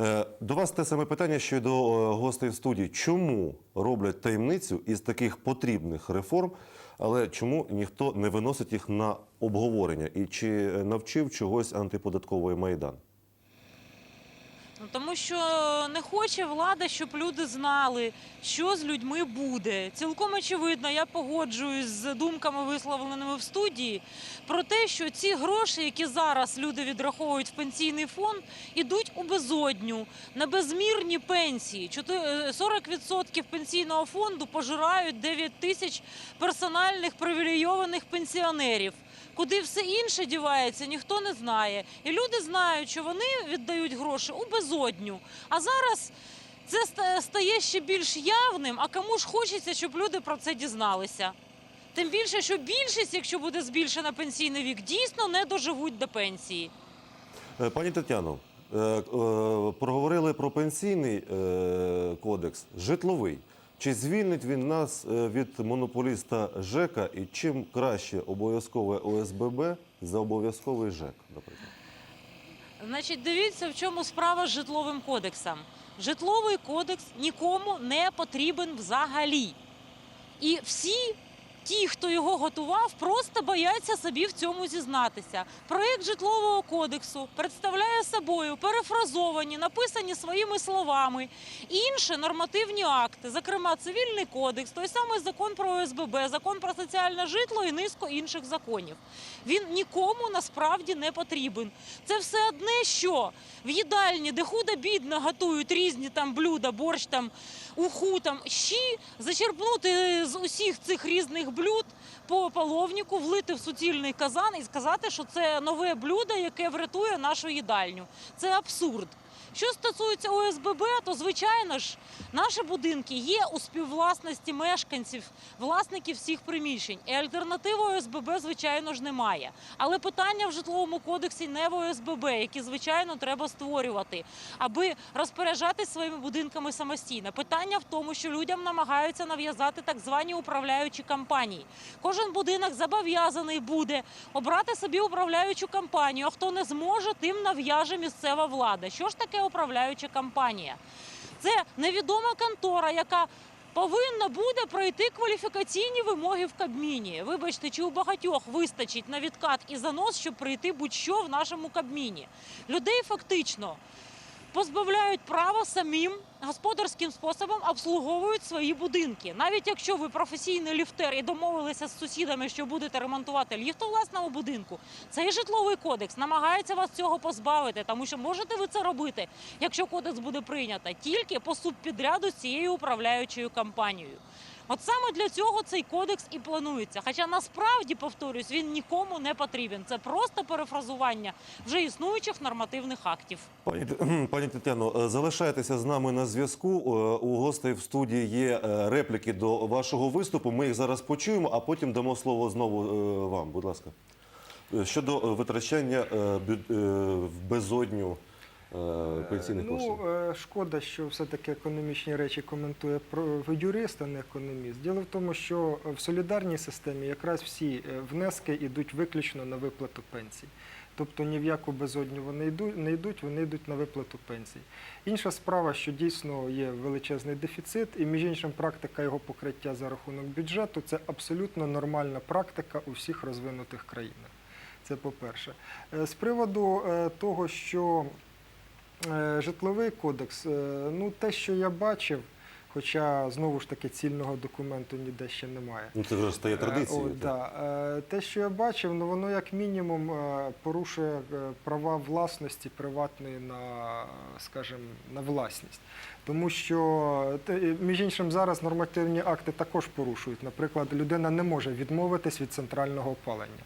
Е, До вас те саме питання, що й до е, гостей студії. Чому роблять таємницю із таких потрібних реформ, але чому ніхто не виносить їх на обговорення? І чи навчив чогось антиподатковий майдан? Ну, тому що не хоче влада, щоб люди знали, що з людьми буде. Цілком очевидно, я погоджуюсь з думками, висловленими в студії, про те, що ці гроші, які зараз люди відраховують в пенсійний фонд, ідуть у безодню на безмірні пенсії. Чотири- е, 40% пенсійного фонду пожирають 9 тисяч персональних привілейованих пенсіонерів. Куди все інше дівається, ніхто не знає. І люди знають, що вони віддають гроші у безодню. А зараз це стає ще більш явним. А кому ж хочеться, щоб люди про це дізналися? Тим більше, що більшість, якщо буде збільшена пенсійний вік, дійсно не доживуть до пенсії. Е, Пані Тетяно, е, е, проговорили про пенсійний кодекс, житловий. Чи звільнить він нас е, від монополіста ЖЕКа і чим краще обов'язкове ОСББ за обов'язковий ЖЕК, наприклад? Значить, дивіться, в чому справа з житловим кодексом. Житловий кодекс нікому не потрібен взагалі. І всі ті, хто його готував, просто бояться собі в цьому зізнатися. Проєкт житлового кодексу представляє собою перефразовані, написані своїми словами інші нормативні акти, зокрема цивільний кодекс, той самий закон про ОСББ, закон про соціальне житло і низку інших законів. Він нікому насправді не потрібен. Це все одне, що в їдальні, де худо-бідно готують різні там блюда, борщ там, уху, там щі, зачерпнути з усіх цих різних блюд по половнику, влити в суцільний казан і сказати, що це нове блюдо, яке врятує нашу їдальню. Це абсурд. Що стосується ОСББ, то звичайно ж наші будинки є у співвласності мешканців, власників всіх приміщень. І альтернативи ОСББ, звичайно ж, немає. Але питання в житловому кодексі не в ОСББ, які, звичайно, треба створювати, аби розпоряджатись своїми будинками самостійно. Питання в тому, що людям намагаються нав'язати так звані управляючі компанії. Кожен будинок зобов'язаний буде обрати собі управляючу компанію. А хто не зможе, тим нав'яже місцева влада. Що ж таке управляюча компанія? Це невідома контора, яка повинна буде пройти кваліфікаційні вимоги в Кабміні. Вибачте, чи у багатьох вистачить на відкат і занос, щоб прийти будь-що в нашому Кабміні. Людей фактично позбавляють права самим господарським способом обслуговують свої будинки. Навіть якщо ви професійний ліфтер і домовилися з сусідами, що будете ремонтувати ліфт у власному будинку, цей житловий кодекс намагається вас цього позбавити, тому що можете ви це робити, якщо кодекс буде прийнято, тільки по субпідряду з цією управляючою компанією. От саме для цього цей кодекс і планується. Хоча насправді, повторюсь, він нікому не потрібен. Це просто перефразування вже існуючих нормативних актів. Пані, пані Тетяно, е, залишайтеся з нами на зв'язку. Е, У гостей в студії є е, репліки до вашого виступу. Ми їх зараз почуємо, а потім дамо слово знову вам. Будь ласка. Щодо витрачання в безодню пенсійних коштів. Ну, е, шкода, що все-таки економічні речі коментує юрист, а не економіст. Діло в тому, що в солідарній системі якраз всі е, внески йдуть виключно на виплату пенсій. Тобто ні в яку безодню вони йдуть, не йдуть, вони йдуть на виплату пенсій. Інша справа, що дійсно є величезний дефіцит, і між іншим практика його покриття за рахунок бюджету це абсолютно нормальна практика у всіх розвинутих країнах. Це по-перше. Е, З приводу е, того, що Е, Житловий кодекс, е, ну те, що я бачив, хоча знову ж таки цільного документу ніде ще немає. Ну, це вже стає Е, традицією. так. да. Е, Те, що я бачив, ну воно як мінімум е, порушує е, права власності приватної на, скажімо, на власність. Тому що між іншим зараз нормативні акти також порушують. Наприклад, людина не може відмовитись від центрального опалення,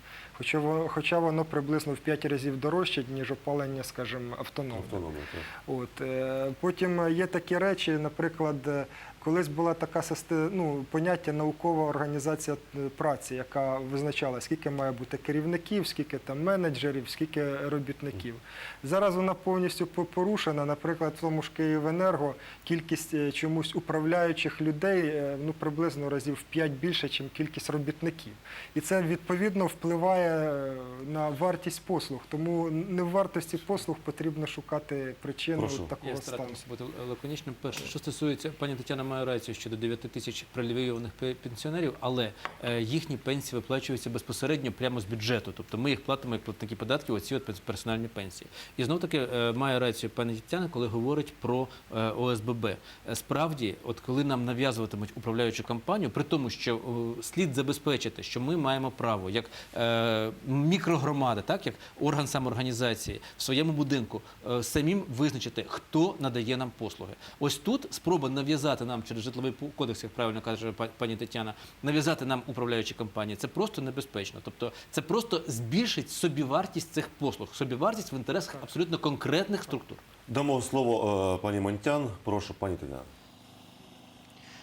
хоча воно, приблизно в 5 разів дорожче, ніж опалення, скажімо, автономне. Автономне, так. От е, потім є такі речі, наприклад, Колись була така ну, поняття наукова організація е, праці, яка визначала, скільки має бути керівників, скільки там менеджерів, скільки робітників. Зараз вона повністю порушена. Наприклад, в тому ж Київенерго кількість е, чомусь управляючих людей е, ну, приблизно разів в 5 більше, ніж кількість робітників. І це відповідно впливає на вартість послуг. Тому не в вартості послуг потрібно шукати причину Прошу. такого Я стану. бути лаконічним. Перше, що стосується, пані Тетяна має рацію щодо 9 тисяч привілейованих пенсіонерів, але е, їхні пенсії виплачуються безпосередньо прямо з бюджету. Тобто ми їх платимо як платники податків, оці персональні пенсії. І знов таки е, має рацію пані Тетяна, коли говорить про е, ОСББ. Справді, от коли нам нав'язуватимуть управляючу компанію, при тому, що слід забезпечити, що ми маємо право як мікрогромада, так як орган самоорганізації в своєму будинку самим визначити, хто надає нам послуги. Ось тут спроба нав'язати нам через житловий кодекс, як правильно каже па- пані Тетяна, нав'язати нам управляючі компанії. Це просто небезпечно. Тобто, це просто збільшить собівартість цих послуг, собівартість в інтересах абсолютно конкретних структур. Дамо слово е, пані Монтян. Прошу, пані Тетяна.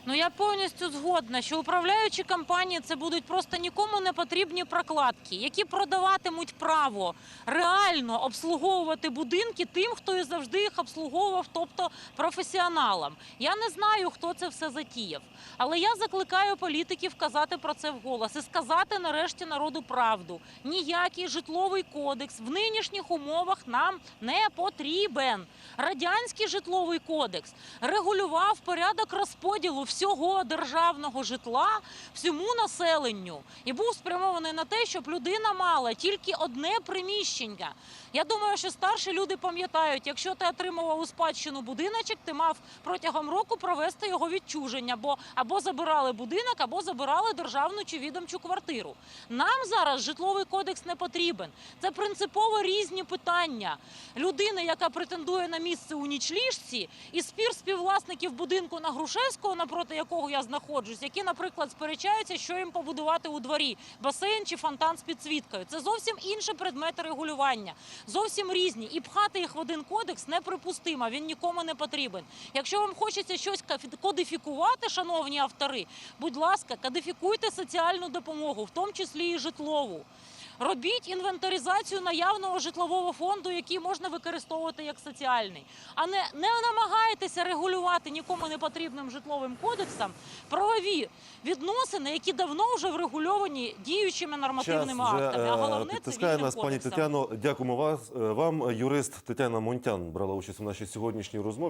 Ну я повністю згодна, що управляючі компанії це будуть просто нікому не потрібні прокладки, які продаватимуть право реально обслуговувати будинки тим, хто і завжди їх обслуговував, тобто професіоналам. Я не знаю, хто це все затіяв, але я закликаю політиків казати про це вголос і сказати нарешті народу правду. Ніякий житловий кодекс в нинішніх умовах нам не потрібен. Радянський житловий кодекс регулював порядок розподілу всього державного житла всьому населенню і був спрямований на те, щоб людина мала тільки одне приміщення. Я думаю, що старші люди пам'ятають, якщо ти отримував у спадщину будиночок, ти мав протягом року провести його відчуження, бо або забирали будинок, або забирали державну чи відомчу квартиру. Нам зараз житловий кодекс не потрібен. Це принципово різні питання. Людина, яка претендує на місце у нічліжці, і спір співвласників будинку на Грушевського, напроти якого я знаходжусь, які, наприклад, сперечаються, що їм побудувати у дворі басейн чи фонтан з підсвіткою. Це зовсім інші предмети регулювання, зовсім різні. І пхати їх в один кодекс неприпустимо. Він нікому не потрібен. Якщо вам хочеться щось кодифікувати, шановні автори, будь ласка, кодифікуйте соціальну допомогу, в тому числі і житлову. Робіть інвентаризацію наявного житлового фонду, який можна використовувати як соціальний, а не, не намагайтеся регулювати нікому не потрібним житловим кодексом правові відносини, які давно вже врегульовані діючими Час нормативними вже актами. А е, головне це нас, пані. Тетяно. Дякуємо вас. е, Вам юрист Тетяна Монтян брала участь у нашій сьогоднішній розмові.